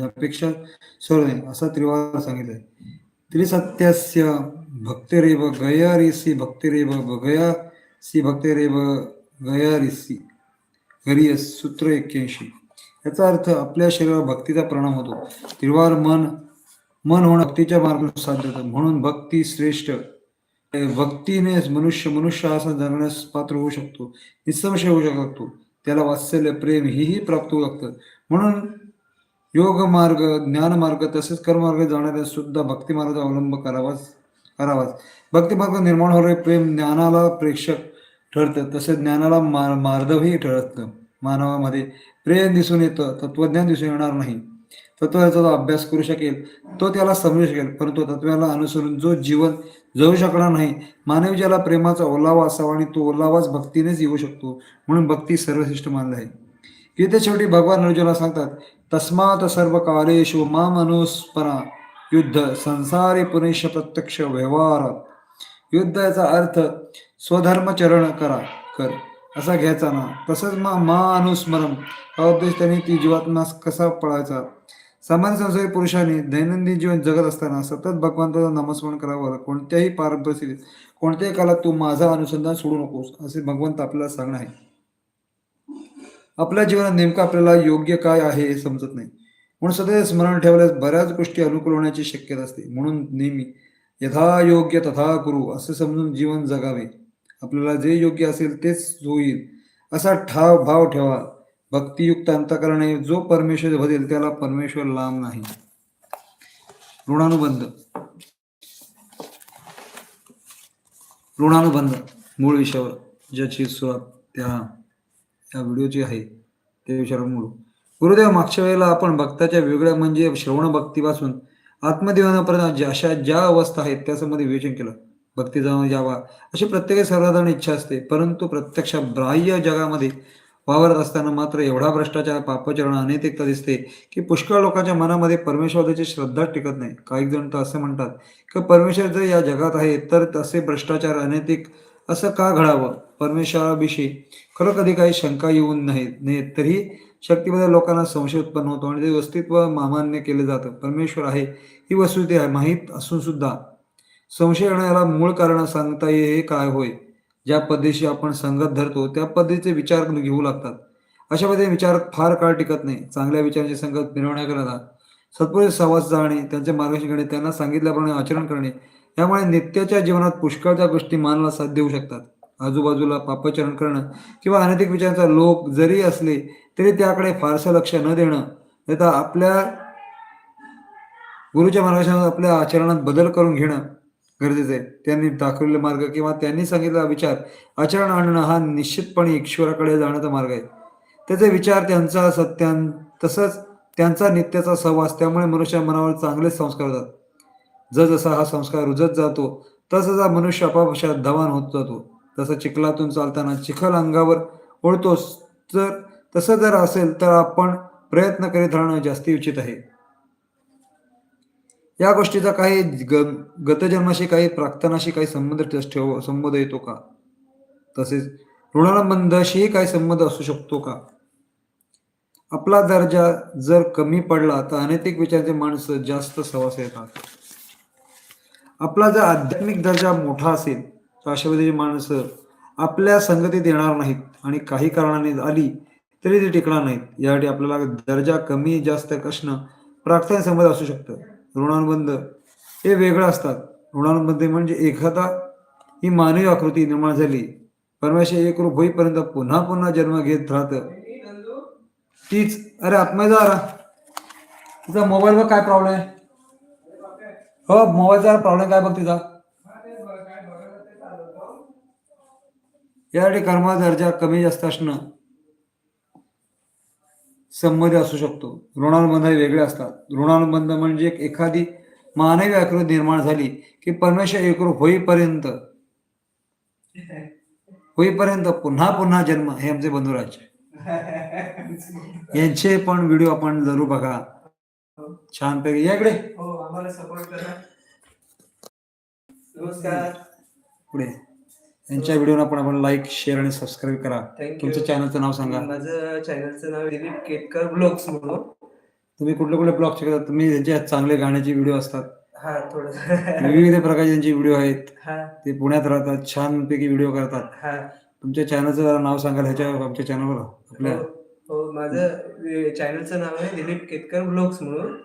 यापेक्षा सर्व नाही असा त्रिवार सांगितलंय. त्रिसत्यस्य भक्तिरेव गयारिसी भक्तिरेव गया सी भक्तिरेव गयारिसी गरियस सूत्र एक्क्याऐंशी. याचा अर्थ आपल्या शरीरावर भक्तीचा परिणाम होतो. त्रिवार मन मन होणं भक्तीच्या मार्गाने साध्य होतं. म्हणून भक्ती श्रेष्ठ. भक्तीने मनुष्य मनुष्य असं जगण्यास पात्र होऊ शकतो. निसंशय होऊ शकतो. त्याला वात्सल्य प्रेम हेही प्राप्त होऊ लागतं. म्हणून योग मार्ग ज्ञान मार्ग तसेच कर्ममार्ग जाणाऱ्या सुद्धा भक्ती अवलंब करावाच करावाच. भक्ती मार्ग निर्माण होणारे प्रेम ज्ञानाला प्रेक्षक ठरतं तसेच ज्ञानाला मार मार्दवही ठरतं. मानवामध्ये प्रेम दिसून येतं तत्वज्ञान दिसून येणार नाही. तत्वाचा जो अभ्यास करू शकेल तो त्याला समजू शकेल परंतु तत्वाला अनुसरून जो जीवन जगू शकणार नाही मानवी ज्याला प्रेमाचा ओलावा असावा आणि तो ओलावाच भक्तीनेच येऊ शकतो म्हणून भक्ती सर्वश्रेष्ठ मानला आहे. इथे शेवटी भगवान अर्जुना सांगतात तस्मात सर्व कालेशु माम युद्ध संसारी पुनेश प्रत्यक्ष व्यवहार. युद्ध याचा अर्थ स्वधर्मचरण करा कर असा घ्यायचा ना. तसंच मा मा अनुस्मरण हा उद्देश त्यांनी ती जीवात्मा कसा पळायचा? सामान्य संसारी पुरुषांनी दैनंदिन जीवन जगत असताना सतत भगवंताचं नामस्मरण करावं कोणत्याही पारंपरिक कोणत्याही काळात तू माझा अनुसंधान सोडू नकोस असे भगवंत आपल्याला सांगणं आहे आपल्या जीवनात नेमकं आपल्याला योग्य काय आहे हे समजत नाही. म्हणून सध्या स्मरण ठेवल्यास बऱ्याच गोष्टी अनुकूल होण्याची शक्यता असते. म्हणून नेहमी यथा योग्य तथा करू असे समजून जीवन जगावे. आपल्याला जे योग्य असेल तेच होईल. असा ठाव भाव ठेवा. भक्तियुक्त अंतकरणे जो परमेश्वर भजेल त्याला परमेश्वर लांब नाही. ऋणानुबंध. ऋणानुबंध. मूळ विषयावर ज्याची सुरुवात त्या या व्हिडिओची आहे ते विचारून मूळ गुरुदेव मागच्या वेळेला आपण भक्ताच्या वेगळ्या म्हणजे श्रवण भक्तीपासून आत्मदिवानापर्यंत अशा ज्या अवस्था आहेत त्या विवेचन केलं. भक्ती जाऊन यावा अशी प्रत्येक सर्वसाधारण इच्छा असते परंतु प्रत्यक्ष बाह्य जगामध्ये वावरत असताना मात्र एवढा भ्रष्टाचार पापचरण अनैतिकता दिसते की पुष्कळ लोकांच्या मनामध्ये परमेश्वराची श्रद्धा टिकत नाही. काही जण तर असे म्हणतात की परमेश्वर जर या जगात आहे तर तसे भ्रष्टाचार अनैतिक असं का घडावं? परमेश्वराविषयी खरं कधी काही शंका येऊन नाहीत नाहीत तरी शक्तीमध्ये लोकांना संशय उत्पन्न होतो आणि ते अस्तित्व मामान्य केलं जातं. परमेश्वर आहे ही वस्तुस्थिती आहे माहीत असून सुद्धा. संशय येण्याला मूळ कारण सांगता ये हे काय होय? ज्या पद्धतीशी आपण संगत धरतो त्या पद्धतीचे विचार घेऊ लागतात. अशा पद्धतीने विचार फार काळ टिकत नाही. चांगल्या विचारांची संगत मिळवण्याकरता सत्पुरुष सहवास जाणे त्यांचे मार्गदर्शन करणे त्यांना सांगितल्याप्रमाणे आचरण करणे यामुळे नित्याच्या जीवनात पुष्कळच्या गोष्टी मानला साथ देऊ शकतात. आजूबाजूला पापचरण करणं किंवा अनैतिक विचारांचा लोक जरी असले तरी त्याकडे फारसं लक्ष न देणं तर आपल्या गुरुच्या मार्गाच्या आपल्या आचरणात बदल करून घेणं गरजेचं आहे. त्यांनी दाखवलेला मार्ग किंवा त्यांनी सांगितलेला विचार आचरण आणणं हा निश्चितपणे ईश्वराकडे जाण्याचा मार्ग आहे. त्याचे विचार त्यांचा सत्यां तसंच त्यांचा नित्याचा सहवास त्यामुळे मनुष्या मनावर चांगलेच संस्कार होतात. जसजसा हा संस्कार रुजत जातो तसचा मनुष्य आपापशात धवान होत जातो. तसं चिखलातून चालताना चिखल अंगावर ओढतोस तर तसं जर असेल तर आपण प्रयत्न करीत राहणं जास्ती उचित आहे. या गोष्टीचा काही गतजन्माशी काही प्राक्तनाशी काही संबंध ठेव संबंध येतो का? तसेच ऋणानुबंधाशीही काही संबंध असू शकतो का? आपला दर्जा जर कमी पडला तर अनैतिक विचारांचे माणसं जास्त सहवास येतात. आपला जर आध्यात्मिक दर्जा मोठा असेल तर अशा माणसं आपल्या संगतीत येणार नाहीत आणि काही कारणाने आली तरी ती टिकणार नाहीत. यासाठी आपल्याला दर्जा कमी जास्त असणं प्रार्थनेसंबंध असू शकतं. ऋणानुबंध हे वेगळं असतात. ऋणानुबंध म्हणजे एखादा ही मानवी आकृती निर्माण झाली. परमेश्वर एक रूप होईपर्यंत पुन्हा पुन्हा जन्म घेत राहतं. तीच अरे आत्मजा आरा तिचा मोबाईलवर काय प्रॉब्लेम आहे. हो मोबाईलचा प्रॉब्लेम काय बघ तिचा यासाठी कर्मा दर्जा कमी जास्त असणं संबंध असू शकतो. ऋणानुबंध हे वेगळे असतात. ऋणानुबंध म्हणजे एखादी मानवी आकृती निर्माण झाली की परमेश्वर एकरूप होईपर्यंत होईपर्यंत पुन्हा पुन्हा जन्म हे आमचे बंधुराज यांचे पण व्हिडिओ आपण जरूर बघा. छानपैकी. या इकडे हो आम्हाला सपोर्ट करा. नमस्कार. पुढे. यांच्या व्हिडिओला पण आपण लाईक शेअर आणि सबस्क्राईब करा. Thank you. तुमचं चॅनलचं नाव सांगा. माझं चॅनलचं नाव दिलीप केतकर ब्लॉग्स म्हणून. तुम्ही कुठले कुठले ब्लॉग शिकतात तुम्ही त्यांचे चांगले गाण्याचे व्हिडिओ असतात. हा थोडस. विविध प्रकारचे त्यांचे व्हिडिओ आहेत हा. ते पुण्यात राहतात छानपैकी व्हिडिओ करतात. हा. तुमच्या चॅनलचं जरा नाव सांगाल ह्याच्या आमच्या चॅनलवर आपल्या. हो हो माझं चॅनलचं नाव आहे दिलीप केतकर ब्लॉग्स म्हणून.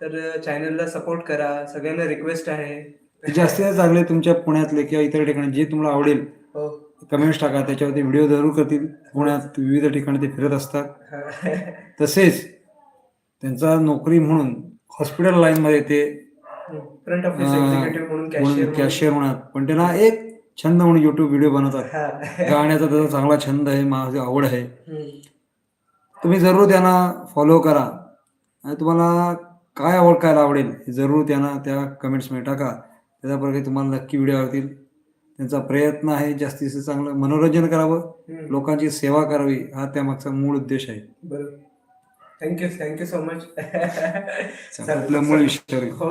तर चॅनलला सपोर्ट करा. सगळ्यांना रिक्वेस्ट आहे. जास्तीत जास्त चांगले तुमच्या पुण्यातले किंवा इतर ठिकाणी जे तुम्हाला आवडेल हो. कमेंट्स टाका. त्याच्यावरती व्हिडिओ जरूर करतील. पुण्यात विविध ठिकाणी ते फिरत असतात. हा. तसेच त्यांचा नोकरी म्हणून हॉस्पिटल ते ऑफिस एक्झिक्युटिव्ह म्हणून कॅशियर कॅशियर म्हणत पण त्यांना एक छंद म्हणून युट्यूब व्हिडिओ बनवतात. हा. गाण्याचा त्याचा चांगला छंद आहे माझी आवड आहे. तुम्ही जरूर त्यांना फॉलो करा. आणि तुम्हाला काय आवड काय आवडेल हे जरूर त्यांना त्या कमेंट्समध्ये टाका. त्याच्या प्रकारे तुम्हाला नक्की व्हिडिओ आवडतील. त्यांचा प्रयत्न आहे जास्तीत जास्त चांगलं मनोरंजन करावं. लोकांची सेवा करावी हा त्यामागचा मूळ उद्देश आहे. बरोबर. थँक्यू थँक्यू सो मच आपलं मूळ विषय हो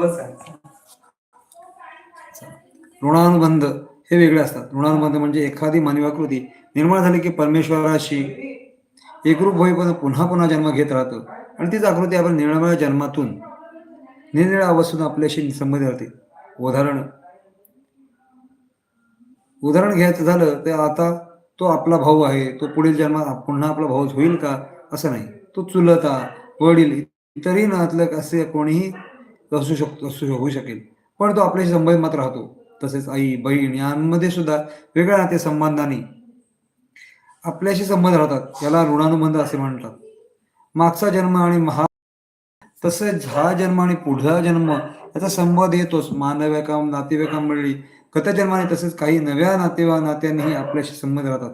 ऋणानुबंध हे वेगळे असतात. ऋणानुबंध म्हणजे एखादी मानवाकृती निर्माण झाली की परमेश्वराशी एकरूप होईपर्यंत पुन्हा पुन्हा जन्म घेत राहतं. आणि तीच आकृती आपण निरनिराळ्या जन्मातून निरनिराळ्या अवस्थेतून आपल्याशी संबंधित राहते. उदाहरण. उदाहरण घ्यायचं झालं तर आता तो आपला भाऊ आहे तो पुढील जन्मात पुन्हा आपला भाऊ होईल का? असं नाही. तो चुलता वडील इतरही नातलग असे कोणीही असू शकतो असू होऊ शकेल. पण तो आपल्याशी संबंधित मात्र राहतो. तसेच आई बहीण यांमध्ये सुद्धा वेगळ्या नाते संबंधाने आपल्याशी संबंध राहतात. याला ऋणानुबंध असे म्हणतात. मागचा जन्म आणि महा तसेच हा जन्म आणि पुढचा जन्म याचा संवाद येतोच. मानव्याका नातेवाईकांमधली गतजन्माने तसेच काही नव्या नातेवा नात्यांनीही आपल्याशी संबंध राहतात.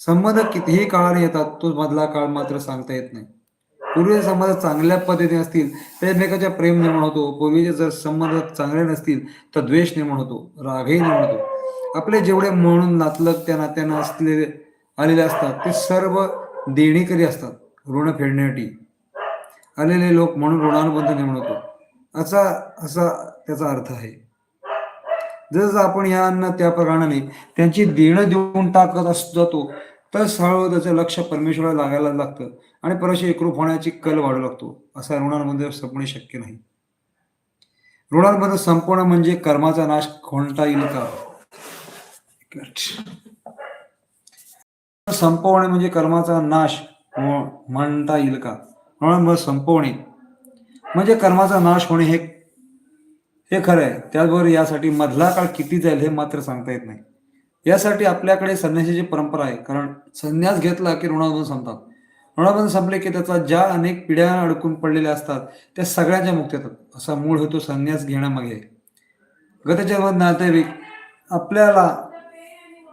संबंध कितीही काळाने येतात तो मधला काळ मात्र सांगता येत नाही. पूर्वीचे संबंध चांगल्या पद्धतीने असतील तर एकमेकाच्या प्रेम निर्माण होतो. पूर्वीचे जर संबंध चांगले नसतील तर द्वेष निर्माण होतो. रागही निर्माण होतो. आपले जेवढे म्हणून नातलग त्या नात्यांना असलेले आलेले असतात ते सर्व देणेकरी असतात. ऋण फेडण्यासाठी. आलेले लोक म्हणून ऋणानुबंध नेमणवतो असा असा त्याचा अर्थ आहे. जसं आपण यांना त्या प्रमाणाने त्यांची देणं देऊन टाकत अस जातो तर हळूहळू त्याचं लक्ष परमेश्वराला लागायला लागतं आणि परशी एकरूप होण्याची कल वाढू लागतो. असा ऋणांमध्ये संपणे शक्य नाही. ऋणांमध्ये संपवणं म्हणजे कर्माचा नाश कोणता येईल का? संपवणे म्हणजे कर्माचा नाश म्हणता येईल का? ऋणांमध्ये संपवणे. म्हणजे कर्माचा नाश होणे हे हे खरं आहे. त्याचबरोबर यासाठी मधला काळ किती जाईल हे मात्र सांगता येत नाही. यासाठी आपल्याकडे संन्यासाची परंपरा आहे. कारण संन्यास घेतला की ऋणाबंध संपतात. ऋणाबंध संपले की त्याचा ज्या अनेक पिढ्या अडकून पडलेल्या असतात त्या सगळ्यांच्या मुक्त येतात. असा मूळ होतो संन्यास घेण्यामागे गतच्या नातेवाईक आपल्याला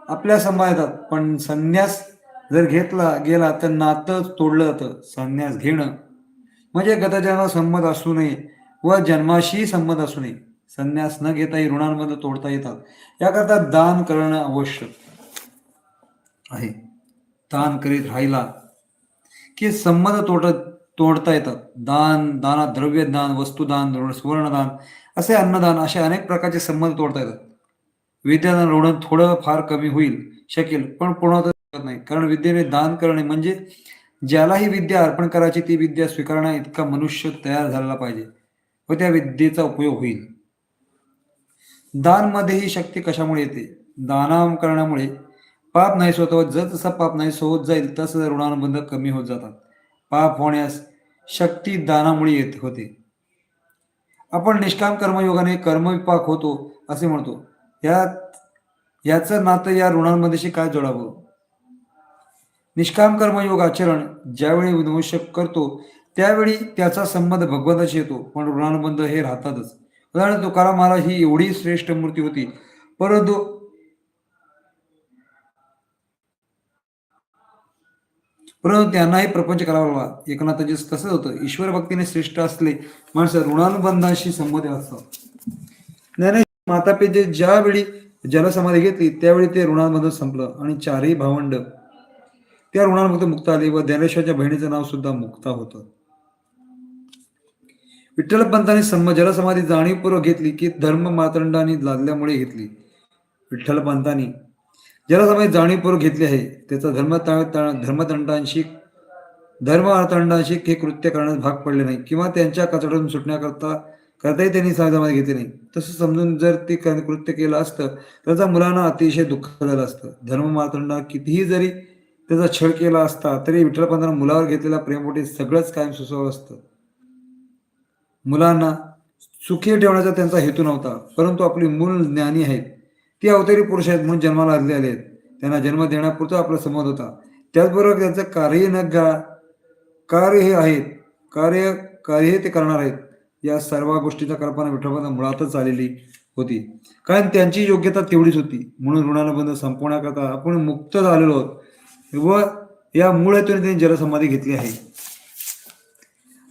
आपल्या समा येतात. पण संन्यास जर घेतला गेला तर नातं तोडलं जातं. संन्यास घेणं म्हणजे गतजन्मात संमत असू नये व जन्माशी संमत असू नये. संन्यास न घेताही ऋणांमध्ये तोडता येतात. याकरता दान करणं आवश्यक आहे. दान करीत राहिला की संमत तोड तोडता येतात दान दानात द्रव्यदान वस्तुदान सुवर्णदान असे अन्नदान असे अनेक प्रकारचे संबंध तोडता येतात. विद्यादान ऋण थोडं फार कमी होईल शकेल पण पूर्ण नाही. कारण विद्येने दान करणे म्हणजे ज्याला ही विद्या अर्पण करायची ती विद्या स्वीकारण्या इतका मनुष्य तयार झालेला पाहिजे व त्या विद्येचा उपयोग होईल. दानमध्ये ही शक्ती कशामुळे येते? दान करण्यामुळे. पाप नाही होत व जसा पाप नाही होत जाईल तसं ऋणानुबंध कमी होत जातात. पाप होण्यास शक्ती दानामुळे येत होते. आपण निष्काम कर्मयोगाने कर्मविपाक होतो असे म्हणतो. यात याचं नातं या ऋणांमध्येशी काय जोडावं? निष्काम कर्मयोग आचरण ज्यावेळी मनुष्य करतो त्यावेळी त्याचा संबंध भगवंताशी येतो. पण ऋणानुबंध हे राहतातच. उदाहरण तुकाराम महाराज ही एवढी श्रेष्ठ मूर्ती होती. परंतु परंतु त्यांनाही प्रपंच करावा लागला. एकनाथाचे तसंच होतं. ईश्वर भक्तीने श्रेष्ठ असले माणसं ऋणानुबंधाशी संबंधित असतात. ज्ञानेश्वर माता पिते ज्यावेळी जलसमाधी घेतली त्यावेळी ते ऋणानुबंध संपलं आणि चारही भावंड त्या ऋणानुमुक्त मुक्ता आली व ज्ञानेश्वरच्या बहिणीचं नाव सुद्धा मुक्ता होतं. विठ्ठल पंतांनी सम जलसमाधी जाणीवपूर्वक घेतली की धर्म मातंडाने लादल्यामुळे घेतली. विठ्ठल पंतांनी जलसमाधी जाणीवपूर्वक घेतली आहे. त्याचा धर्म धर्मदंडांशी धर्म अर्थंडाशी हे कृत्य करण्यास भाग पडले नाही किंवा त्यांच्या कचड्यातून सुटण्याकरता करताही त्यांनी समाजामध्ये घेतले नाही. तसं समजून जर ते कृत्य केलं असतं त्याचा मुलांना अतिशय दुःख झालं असतं. धर्म मातंडा कितीही जरी त्याचा छळ केला असता तरी विठ्ठलपंतांना मुलावर घेतलेल्या प्रेमपोटी सगळंच कायम सुचवलं असतं. मुलांना सुखी ठेवण्याचा त्यांचा हेतू नव्हता परंतु आपली मूल ज्ञानी आहेत. ती अवतारी पुरुष आहेत म्हणून जन्माला आलेले आहेत. त्यांना जन्म देण्यापुरता आपला संमत होता. त्याचबरोबर त्यांचं कार्य न गा कार्य हे आहेत. कार्य कार्य हे ते करणार आहेत. या सर्व गोष्टीचा कल्पना विठ्ठलपंत मुळातच आलेली होती. कारण त्यांची योग्यता तेवढीच होती. म्हणून ऋणानुबंध संपवण्याकरता आपण मुक्त झालेलो आहोत. व या मूळ हेतूने त्यांनी जलसमाधी घेतली आहे.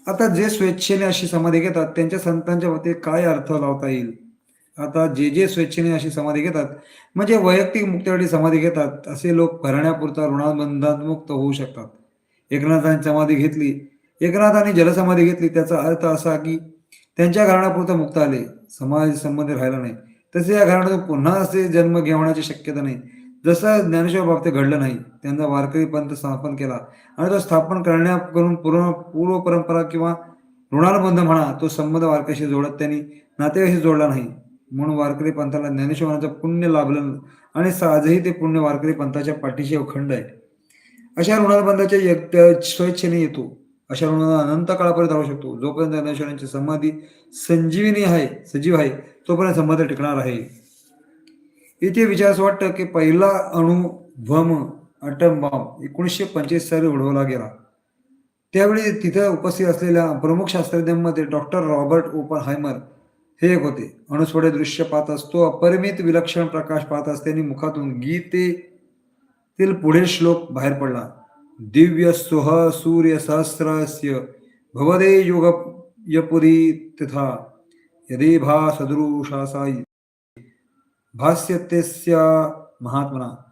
आता जे स्वेच्छेने अशी समाधी घेतात त्यांच्या संतांच्या बाबतीत काय अर्थ लावता येईल? आता जे जे स्वेच्छेने अशी समाधी घेतात म्हणजे वैयक्तिक मुक्तीसाठी समाधी घेतात असे लोक भरण्यापुरता ऋणाबंधात मुक्त होऊ शकतात. एकनाथांनी समाधी घेतली. एकनाथांनी जलसमाधी घेतली. त्याचा अर्थ असा की त्यांच्या घराण्यापुरता मुक्त आले. समाज संबंध राहिला नाही. तसे या घराण्यातून पुन्हा असे जन्म घेवण्याची शक्यता नाही. जसं ज्ञानेश्वर बाबतीत घडलं नाही त्यांचा वारकरी पंथ स्थापन केला. आणि तो स्थापन करण्या करून पूर्व पूर्व परंपरा किंवा ऋणानुबंध म्हणा तो संबंध वारकरीशी जोडत त्यांनी नातेवाईशी जोडला नाही. म्हणून वारकरी पंथाला ज्ञानेश्वरांचं पुण्य लाभलं आणि आजही ते पुण्य वारकरी पंथाच्या पाठीशी अखंड आहे. अशा ऋणानुबंधाच्या स्वेच्छेने येतो. अशा ऋणाला अनंत काळापर्यंत राहू शकतो. जोपर्यंत ज्ञानेश्वरांची समाधी संजीविनी आहे सजीव आहे तोपर्यंत संबंध टिकणार आहे. इथे विचार असं वाटतं की पहिला अणु भम अटम बॉम्ब एकोणीसशे पंचवीस साली उडवला गेला. त्यावेळी तिथे उपस्थित असलेल्या प्रमुख शास्त्रज्ञांमध्ये डॉक्टर रॉबर्ट ओपन हायमर हे एक होते. अणुस्फोटे दृश्य पाहत असतो अपरिमित विलक्षण प्रकाश पाहत असताना मुखातून गीतेतील पुढील श्लोक बाहेर पडला. दिव्य सुह सूर्य सहस्रस्य भवदे युग यपुरी तथा यदि भा सदृशासाई भास्यतेस्य महात्मना.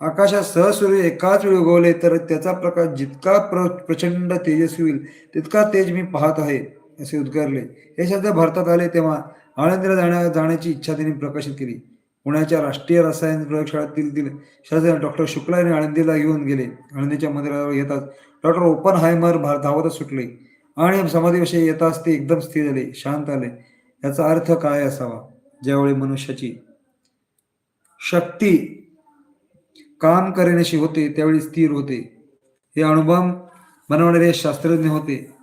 आकाशात सहसूर्य एकाच वेळी उगवले तर त्याचा प्रकाश जितका प्र प्रचंड तेजस्वी होईल तितका तेज मी पाहत आहे असे उद्गारले. हे शब्द भारतात आले तेव्हा आळंदीला जाण्या जाण्याची इच्छा त्यांनी प्रकाशित केली. पुण्याच्या राष्ट्रीय रसायन प्रयोगशाळेतील दिल- शास्त्रज्ञ डॉक्टर शुक्ला यांनी आळंदीला घेऊन गेले. आळंदीच्या मंदिरावर येताच डॉक्टर ओपन हायमर भार धावतच सुटले आणि समाधीविषयी येताच ते एकदम स्थिर झाले शांत आले. याचा अर्थ काय असावा? ज्यावेळी मनुष्याची शक्ती काम करण्याशी होते त्यावेळी स्थिर होते. हे अनुभव बनवणारे शास्त्रज्ञ होते.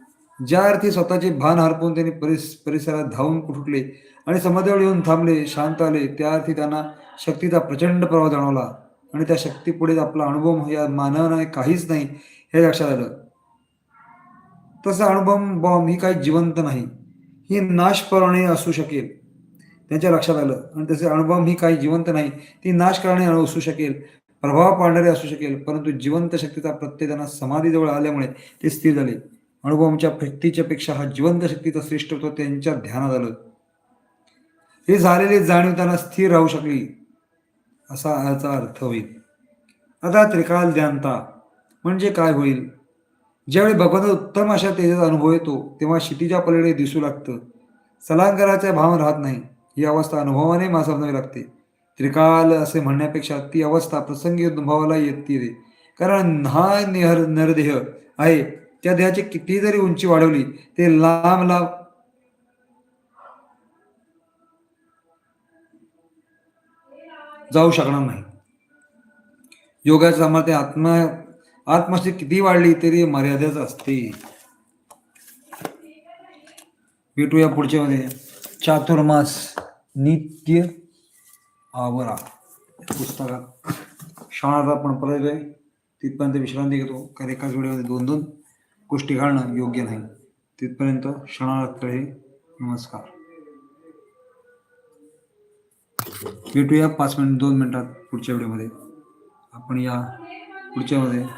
ज्या अर्थी स्वतःचे भान हरपून त्यांनी परिस परिसरात धावून कुठले आणि समाधीवर येऊन थांबले शांत आले त्या अर्थी त्यांना शक्तीचा प्रचंड प्रभाव जाणवला आणि त्या शक्तीपुढे आपला अनुभव या मानवाने काहीच नाही हे लक्षात आलं. तसा अनुभव बॉम्ब ही काही जिवंत नाही. ही नाश करणे असू शकेल. त्यांच्या लक्षात आलं. आणि तसे अनुभव ही काही जिवंत नाही. ती नाश करणे असू शकेल. प्रभाव पाडणारे असू शकेल. परंतु जिवंत शक्तीचा प्रत्यय त्यांना समाधीजवळ आल्यामुळे ते स्थिर झाले. अनुभवांच्या व्यक्तीच्या पेक्षा हा जिवंत शक्तीचा श्रेष्ठत्व त्यांच्या ध्यानात आलं. हे झालेली जाणीव त्यांना स्थिर राहू शकली. असा याचा अर्थ होईल. आता त्रिकाल ध्यानता म्हणजे काय होईल? ज्यावेळी भगवंत उत्तम अशा तेजाचा अनुभव येतो तेव्हा क्षितिजा पलीकडे दिसू लागतं. सलांकराचे भाव राहत नाही. ही अवस्था अनुभवाने मासावणावी लागते. त्रिकाल असे म्हणण्यापेक्षा ती अवस्था प्रसंगी अनुभवाला येते रे. कारण हा निहर नरदेह आहे. त्या देहाची किती जरी उंची वाढवली ते लांब लांब जाऊ शकणार नाही. योगाचं सामर्थ्य आत्मा आत्मशक्ती किती वाढली तरी मर्यादेच असते. भेटूया पुढच्या मध्ये चातुर्मास. नित्य आवरा. पुस्तकात क्षणार्थ आपण परत आहे. तिथपर्यंत विश्रांती घेतो. कारण एकाच वेळेमध्ये दोन दोन गोष्टी घालणं योग्य नाही. तिथपर्यंत क्षणार्थ हे नमस्कार. भेटूया पाच मिनिट दोन मिनिटात पुढच्या व्हिडिओमध्ये आपण या पुढच्यामध्ये